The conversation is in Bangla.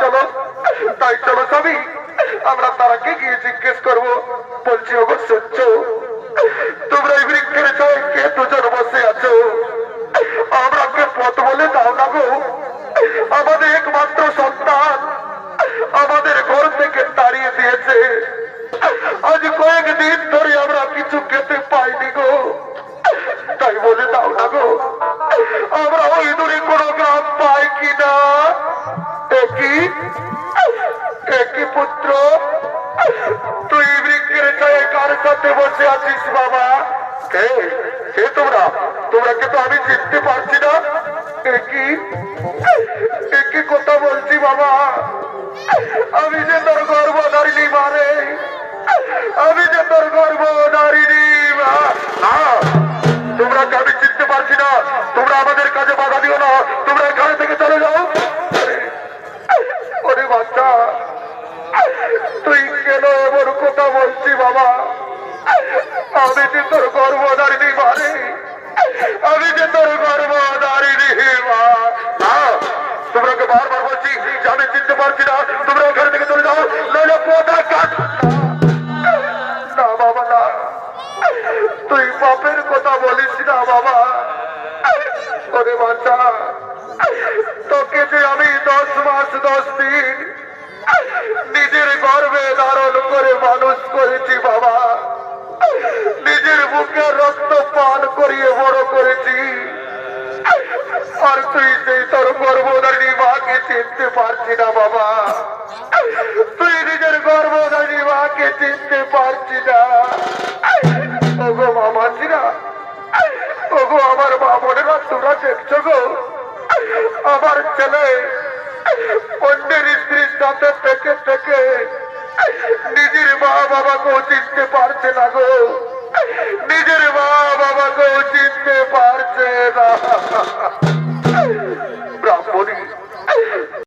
চলো, তাই চলো স্বামী। আমরা তারাকে গিয়ে জিজ্ঞেস করব, বলছি তোমরা এই বৃক্ষের কে দুজন বসে আছো? আমরাকে পথ বলে দাও না গো। আমাদের একমাত্র সন্তান আমাদের ঘর থেকে তাড়িয়ে দিয়েছে। আজ কয়েকদিন ধরে আমরা একই পুত্র? তুই বৃক্ষের কার সাথে বসে আছিস বাবা? তোমরা? আমি চিনতে পারছি না। একই একই কথা বলছি বাবা? আমি যে তোর গর্ব নারিনি মারে আমি যে তোর গর্ব নারিনি তোমরা আমি চিনতে পারছি না। তোমরা আমাদের কাজে বাধা দিও না। তোমরা এখানে থেকে চলে যাও। বাচ্চা তুই কেন এমন কথা বলছি বাবা? আমি যে তোর গর্বদারিণী মারে আমি যে তোর গর্বদারিণী মা। না, তোমরাকে বারবার বলছি যে আমি চিনতে পারছি না। তোমরা এখানে থেকে চলে যাও নইলে পোতা কাট। না বাবা না। তুই পাপের কথা বলিস না বাবা। ওরে বাচ্চা তোকে যে আমি দশ মাস দশ দিন নিজের গর্বে ধারণ করে মানুষ করেছি, বাবা। নিজের বুকে রক্ত পান করিয়ে বড় করেছি। আর তুই সেই তোর গর্ভধারী মাকে চিনতে পারছি না, বাবা। তুই নিজের গর্ভধারী মাকে চিনতে পারছি না। ওগো মামাজিরা ওগো আমার মা বোনেরা তোমরা দেখছ গো। আমার ছেলে অন্যের স্ত্রীর সাথে থেকে থেকে নিজের মা বাবাকেও চিনতে পারছে না গো। নিজের মা বাবাকেও চিনতে পারছে না।